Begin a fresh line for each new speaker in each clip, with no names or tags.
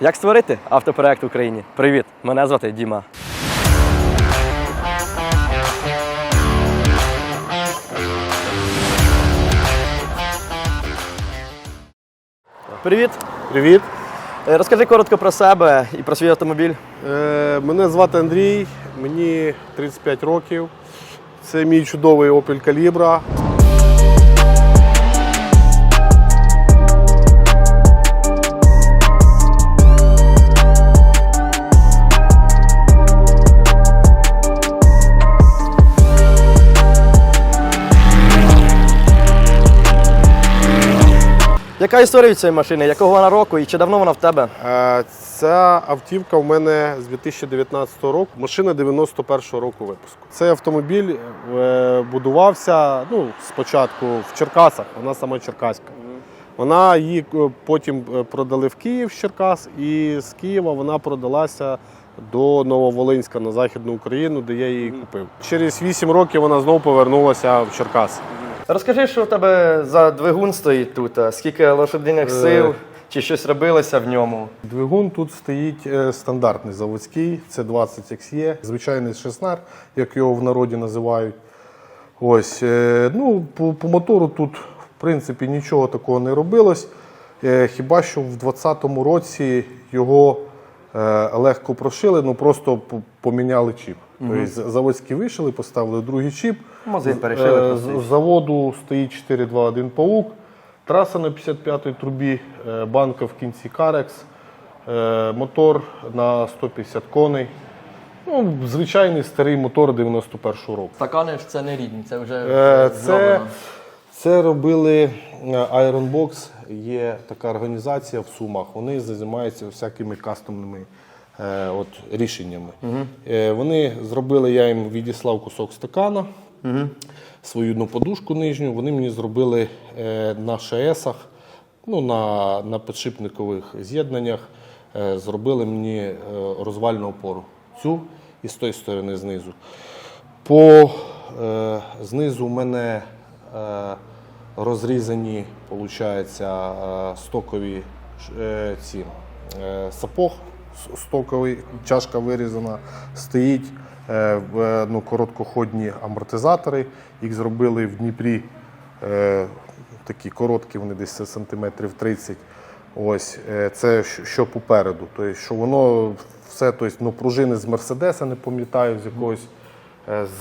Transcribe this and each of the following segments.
Як створити автопроект в Україні? Привіт! Мене звати Діма. Привіт!
Привіт.
Е, Розкажи коротко про себе і про свій автомобіль.
Е, мене звати Андрій, мені 35 років. Це мій чудовий Opel Calibra.
Яка історія цієї машини? Якого вона року і чи давно вона в тебе?
Е, Ця автівка в мене з 2019 року, машина 91-го року випуску. Цей автомобіль е, будувався ну, спочатку в Черкасах, вона сама Черкаська. Вона її е, потім продали в Київ з Черкас, і з Києва вона продалася до Нововолинська на Західну Україну, де я її купив. Через 8 років вона знову повернулася в Черкаси.
Розкажи, що в тебе за двигун стоїть тут, а скільки лошадиних сил, чи щось робилося в ньому.
Двигун тут стоїть е, стандартний заводський, це 20 XE, звичайний шеснар, як його в народі називають. Ось, е, ну, по, по мотору тут, в принципі, нічого такого не робилось. Е, Хіба що в 2020 році його е, легко прошили, ну просто поміняли чіп. Тобто заводський вишили, поставили другий чіп.
Мозги перешили
Е, з- заводу стоїть 421 паук. Траса на 55-й трубі, е, банка в кінці Карекс, е, мотор на 150 коней. Ну, звичайний старий мотор 91-го року.
Стакани ж це не рідні, це вже
Е, Це, це робили е, Iron Box, є така організація в Сумах. Вони займаються всякими кастомними е, от, рішеннями. Е, вони зробили, я їм відіслав кусок стакана, свою одну подушку нижню. Вони мені зробили е, на ШСах, ну, на, на підшипникових з'єднаннях, е, зробили мені е, розвальну опору. Цю і з тої сторони знизу. По е, знизу у мене розрізані, виходить, е, стокові е, ці, е, сапог, стоковий, чашка вирізана, стоїть е, ну, короткоходні амортизатори. Їх зробили в Дніпрі е, такі короткі, вони десь сантиметрів 30. Ось е, це що- попереду. Тобто, що воно все, тобто, ну, пружини з Мерседеса, не пам'ятаю, з якогось е,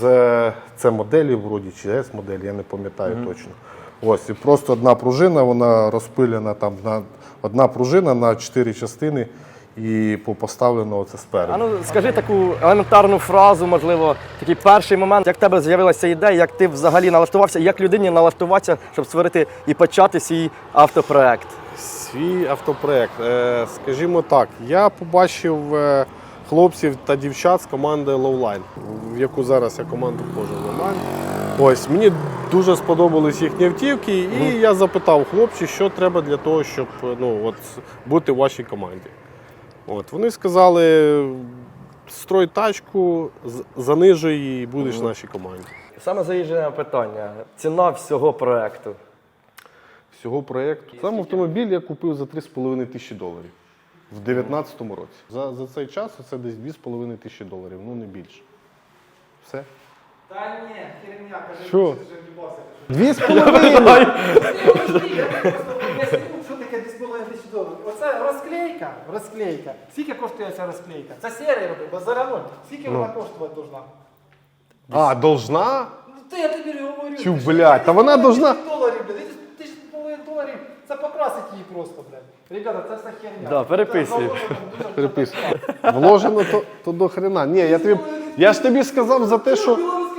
з це моделі, вроді, чи с моделі, я не пам'ятаю точно. Ось, і просто одна пружина, вона розпилена там на одна пружина на чотири частини і по- поставлено оце
А
спереду.
ну скажи таку елементарну фразу, можливо, такий перший момент, як в тебе з'явилася ідея, як ти взагалі налаштувався, як людині налаштуватися, щоб створити і почати свій автопроект.
Свій автопроект. Е, Скажімо так, я побачив е, хлопців та дівчат з команди Lowline, в яку зараз я команду входжу в Lowline. Ось мені дуже сподобались їхні автівки, і я запитав хлопців, що треба для того, щоб ну, от, бути в вашій команді. От, вони сказали: строй тачку, занижуй її і будеш в нашій команді.
Саме заїжджене питання. Ціна всього проекту.
всього проєкту. Сам автомобіль я купив за 3,5 тисячі доларів в 2019 році. За, за цей час це десь 2,5 тисячі доларів, ну не більше. Все.
Та ні, херня, каже,
Що?
ти вже в'їбався.
Дві з половиною!
Я просто поясню, що таке 2,5 тисячі доларів. Оце розклейка, розклейка. Скільки коштує ця розклейка? Це серія робить, бо базараноль. Скільки вона коштувати должна?
А, должна?
Ну то я тобі говорю.
Чу, блядь, та вона
2,5
должна-
доларів, блядь. Ти ж половин доларів, це покрасить її просто, блядь. Ребята, це все херня.
Да, переписуй.
Це
Переписуй. Вложено то, то до хрена. Ні, я тобі. Я ж тобі сказав за те, що.
Білоруські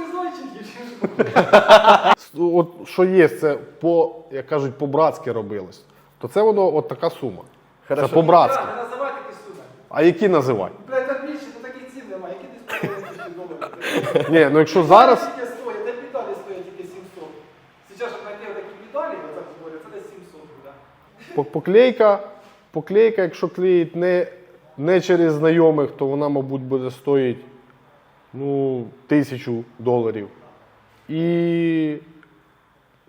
що?
От що є, це по, як кажуть, по-братськи робилось. То це воно от така сума. Це по-братськи.
Не називай такі суми.
А які називай?
Блядь, там більше, то таких цін немає. Які 2,5 тисячі доларів?
Ні, ну якщо зараз.
Скільки стоїть? Де педалі стоять тільки 700. Зараз ж такі такі педалі, оце говорять, це десь 700 буде.
По- Поклейка, поклейка, якщо клеїть не, не через знайомих, то вона, мабуть, буде стоїть ну, тисячу доларів. І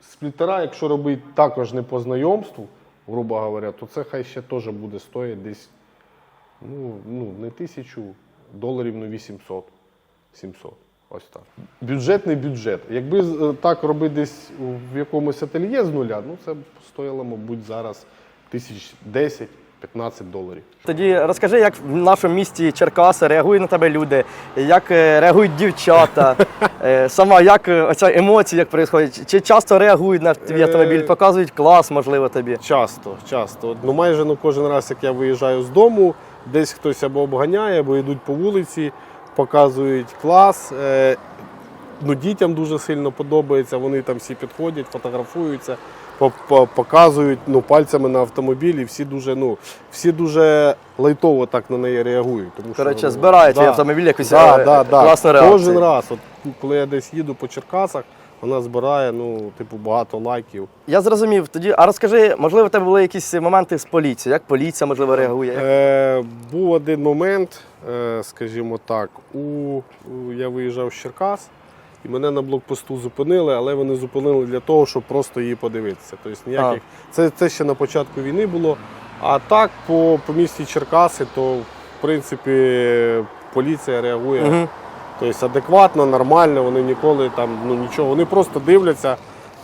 сплітера, якщо робити також не по знайомству, грубо говоря, то це хай ще теж буде стоїти десь Ну, ну не тисячу доларів, ну 800, 700. Ось так. Бюджетний бюджет. Якби е, так робити десь в якомусь ательє з нуля, ну це б стоїло, мабуть, зараз тисяч 10-15 доларів.
Тоді розкажи, як в нашому місті Черкаси реагують на тебе люди, як е, реагують дівчата, е, сама як оця емоція, як відбувається? Чи часто реагують на твій автомобіль, показують клас, можливо, тобі?
Часто, часто. Ну майже ну, кожен раз, як я виїжджаю з дому, десь хтось або обганяє, або йдуть по вулиці, показують клас. Е, ну, дітям дуже сильно подобається, вони там всі підходять, фотографуються, по- по- показують ну, пальцями на автомобілі. Всі дуже, ну, всі дуже лайтово так на неї реагують. Тому що,
Коротше,
ну,
збирають да, автомобіль якусь,
да,
е,
да, да.
реакцію.
Кожен раз, от, коли я десь їду по Черкасах, вона збирає ну, типу, багато лайків.
Я зрозумів. Тоді, а розкажи, можливо, тебе були якісь моменти з поліцією? Як поліція, можливо, реагує?
Е, був один момент, е, скажімо так, у, у- я виїжджав з Черкас, і мене на блокпосту зупинили, але вони зупинили для того, щоб просто її подивитися. Тобто ніяких, це, це ще на початку війни було. А так, по, по місті Черкаси, то в принципі поліція реагує
Мгм.
Тобто, адекватно, нормально, вони ніколи там ну, нічого, вони просто дивляться.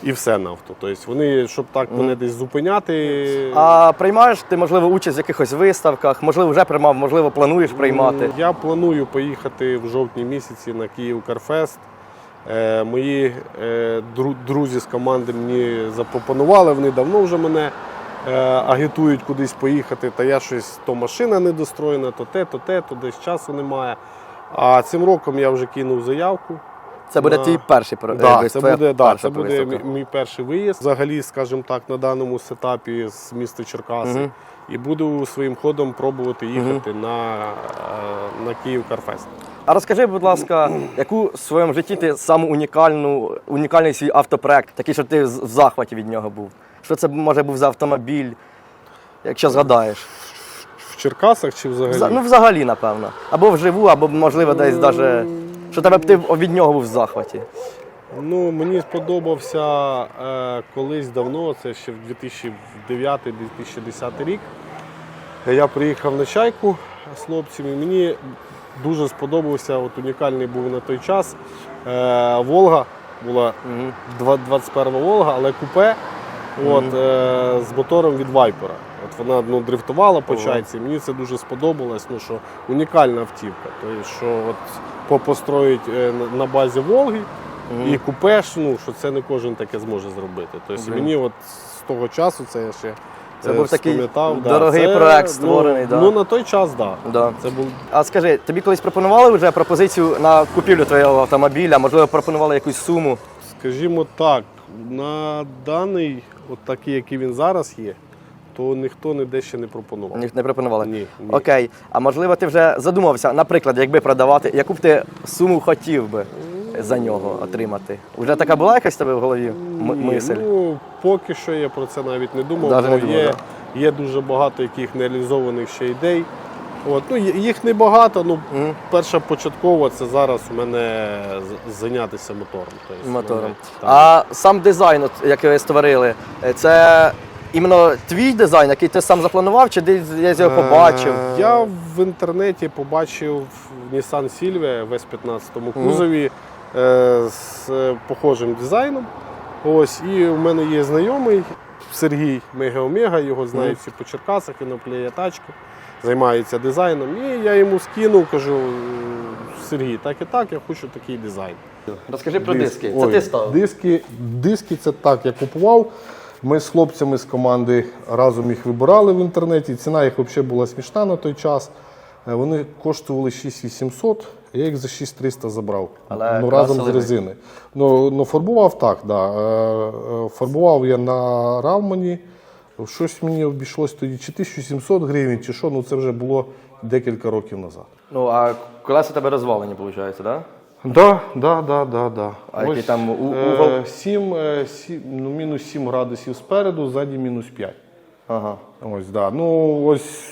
І все на авто. Тобто вони, щоб так мене десь зупиняти.
А приймаєш ти, можливо, участь в якихось виставках, можливо, вже приймав, можливо, плануєш приймати.
М, Я планую поїхати в жовтні місяці на Київ Карфест. Е, мої е, дру- друзі з команди мені запропонували, вони давно вже мене е, агітують кудись поїхати. Та я щось то машина недостроєна, то те, то те, то десь часу немає. А цим роком я вже кинув заявку.
Це буде
на-
твій перший про-
Да,
е,
це буде, да, це буде мій, мій перший виїзд. Взагалі, скажімо так, на даному сетапі з міста Черкаси.
Мгм.
І буду своїм ходом пробувати їхати на, е, на Київ Карфест.
А розкажи, будь ласка, яку в своєму житті ти саму унікальну, унікальний свій автопроект, такий, що ти в захваті від нього був? Що це може був за автомобіль, якщо згадаєш?
В Черкасах чи взагалі?
Вза- Ну, взагалі, напевно. Або вживу, або, можливо, десь даже. Що тебе б ти від нього був в захваті.
Ну, мені сподобався е, колись давно, це ще в 2009-2010 рік. Я приїхав на чайку з хлопцями. Мені дуже сподобався, от унікальний був на той час. Е, Волга була два- 21 Волга, але купе от, е, з мотором від Вайпера. От вона ну, дрифтувала по чайці. Мені це дуже сподобалось. Ну, що унікальна автівка. Тобто, що от построїть е, на- базі Волги і купеш, ну, що це не кожен таке зможе зробити. Тобто
Блін.
мені от з того часу це я ще.
Це
е,
був такий
вспам'ятав,
дорогий
Це,
проект створений,
Ну,
да.
ну на той час, так. Да.
Да.
Це був
А скажи, тобі колись пропонували вже пропозицію на купівлю твого автомобіля, можливо, пропонували якусь суму?
Скажімо так, на даний, от такий, який він зараз є, то ніхто ніде ще не пропонував.
Ні, Не пропонували?
Ні, ні.
Окей. А можливо, ти вже задумався, наприклад, якби продавати, яку б ти суму хотів би за нього отримати? Уже така була якась в тебе в голові м-
Ні,
мисль?
Ну, поки що я про це навіть не думав,
Даже
бо
не думав,
є, є дуже багато яких нереалізованих ще ідей. От, ну, їх небагато, ну,
Мгм.
перша початкова це зараз у мене зайнятися мотором. Тобто,
Мотором.
мене там-
А сам дизайн, от, який ви створили, е, це іменно твій дизайн, який ти сам запланував, чи десь я його побачив?
Е, Я в інтернеті побачив Nissan Silvia в S15 кузові е, з похожим дизайном. Ось, і у мене є знайомий Сергій Мега Омега, його знають всі по Черкасах, він оплює тачки, займається дизайном. І я йому скинув, кажу, Сергій, так і так, я хочу такий дизайн.
Розкажи про диски. Це
Ой,
ти став.
Диски, диски це так, я купував. Ми з хлопцями з команди разом їх вибирали в інтернеті. Ціна їх взагалі була смішна на той час. Е, Вони коштували 6800, я їх за 6300 забрав.
Але
ну, разом з резини. Ну, ну, фарбував так, да. Е, е, Фарбував я на Равмані. Щось мені обійшлось тоді чи 1700 гривень, чи що, ну це вже було декілька років назад.
Ну, а колеса тебе розвалені, виходить, так? Да?
Да, да, да, да, да.
А який там
е,
угол?
7, е, сім- ну, мінус 7 градусів спереду, ззаді мінус 5.
Ага.
Ось, да. Ну, ось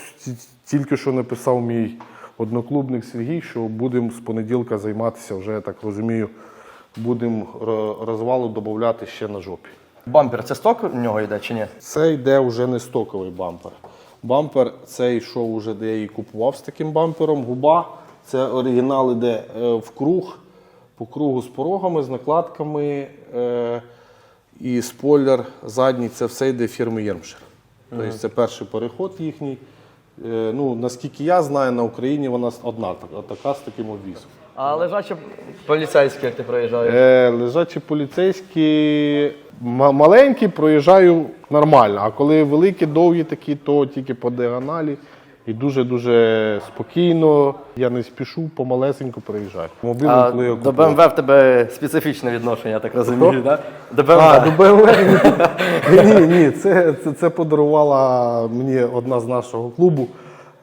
тільки що написав мій одноклубник Сергій, що будемо з понеділка займатися, вже я так розумію, будемо розвалу додати ще на жопі.
Бампер це сток в нього йде чи ні?
Це йде вже не стоковий бампер. Бампер цей йшов уже, де я її купував з таким бампером. Губа. Це оригінал іде е, в круг, по кругу з порогами, з накладками. Е, і спойлер задній це все йде фірми Єрмшир. Тобто це перший переход їхній. Е, ну, наскільки я знаю, на Україні вона одна така з таким обвісом.
А лежачі поліцейські, як ти проїжджаєш?
Е, лежачі поліцейські ма- маленькі проїжджаю нормально, а коли великі, довгі такі, то тільки по діагоналі. І дуже-дуже спокійно. Я не спішу, помалесенько. Мобільний,
А
коли я
до
купував.
БМВ в тебе специфічне відношення, я так розумію, так? До БМВ.
А, до БМВ? ні, ні, це, це, це подарувала мені одна з нашого клубу.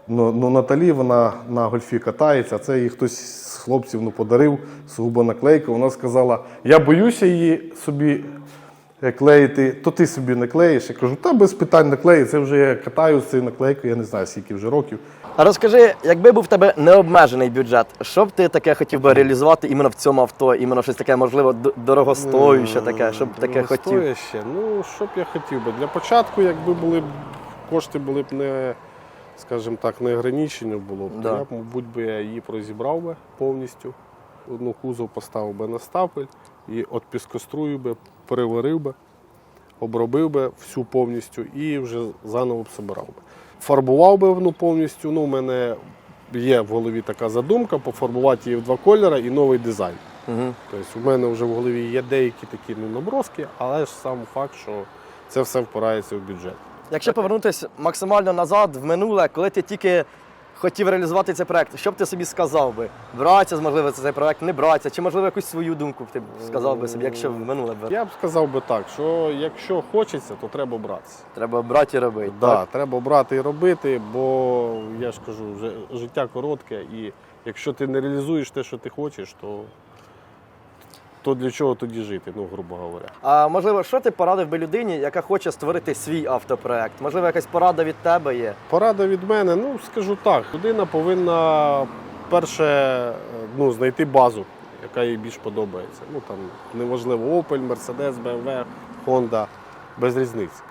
Ну, ну, Наталі, вона на гольфі катається. Це їй хтось з хлопців ну, подарив сугубо наклейку. Вона сказала: я боюся її собі е, клеїти, то ти собі не клеїш. Я кажу, та без питань наклею. Це вже я катаю з цією наклейкою, я не знаю, скільки вже років.
А розкажи, якби був в тебе необмежений бюджет, що б ти таке хотів би реалізувати іменно в цьому авто, іменно щось таке, можливо, дорогостоюще таке, що б таке хотів?
Ну, що б я хотів би? Для початку, якби були б кошти були б не, скажімо так, не ограничені було б,
Да.
я б, мабуть, би я її розібрав би повністю. Одну кузов поставив би на стапель і от піскострую би, переварив би, обробив би всю повністю і вже заново б собирав би. Фарбував би ну, повністю. Ну, у мене є в голові така задумка пофарбувати її в два кольори і новий дизайн.
Угу.
Тобто у мене вже в голові є деякі такі ну, наброски, але ж сам факт, що це все впирається в бюджет.
Якщо повернутися максимально назад, в минуле, коли ти тільки хотів реалізувати цей проект, що б ти собі сказав би? Братися, можливо, це цей проект, не братися, чи можливо якусь свою думку б ти сказав би собі, якщо в минуле б
Я б сказав би так, що якщо хочеться, то треба братися.
треба брати і робити.
Да,
так?
треба брати і робити, бо я ж кажу, життя коротке, і якщо ти не реалізуєш те, що ти хочеш, то, то для чого тоді жити, ну, грубо говоря.
А можливо, що ти порадив би людині, яка хоче створити свій автопроект? Можливо, якась порада від тебе є?
Порада від мене, ну скажу так, людина повинна перше е, ну, знайти базу, яка їй більш подобається. Ну там неважливо Opel, Mercedes, BMW, Honda, без різниці.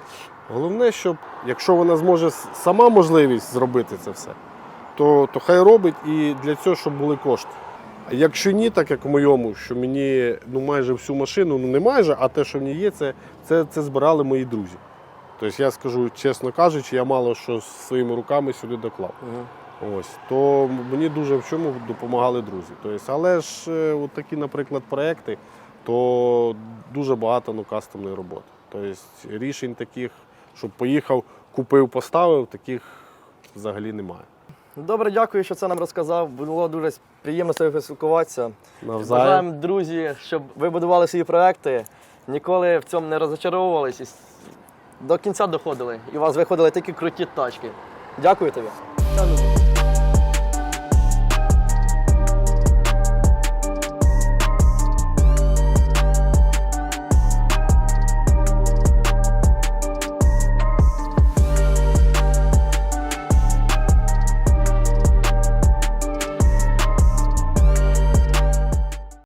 Головне, щоб якщо вона зможе сама можливість зробити це все, то, то хай робить і для цього, щоб були кошти. Якщо ні, так як в моєму, що мені ну майже всю машину, ну не майже, а те, що в ній є, це, це, це збирали мої друзі. Тобто я скажу, чесно кажучи, я мало що своїми руками сюди доклав. Ось то мені дуже в чому допомагали друзі. Тобто, але ж е, от такі, наприклад, проекти, то дуже багато ну, кастомної роботи. Тобто рішень таких, щоб поїхав, купив, поставив, таких взагалі немає.
Добре, дякую, що це нам розказав. Було дуже приємно з тобою поспілкуватися. Бажаємо, друзі, щоб ви будували свої проекти, ніколи в цьому не розочаровувались і до кінця доходили. І у вас виходили такі круті тачки. Дякую тобі.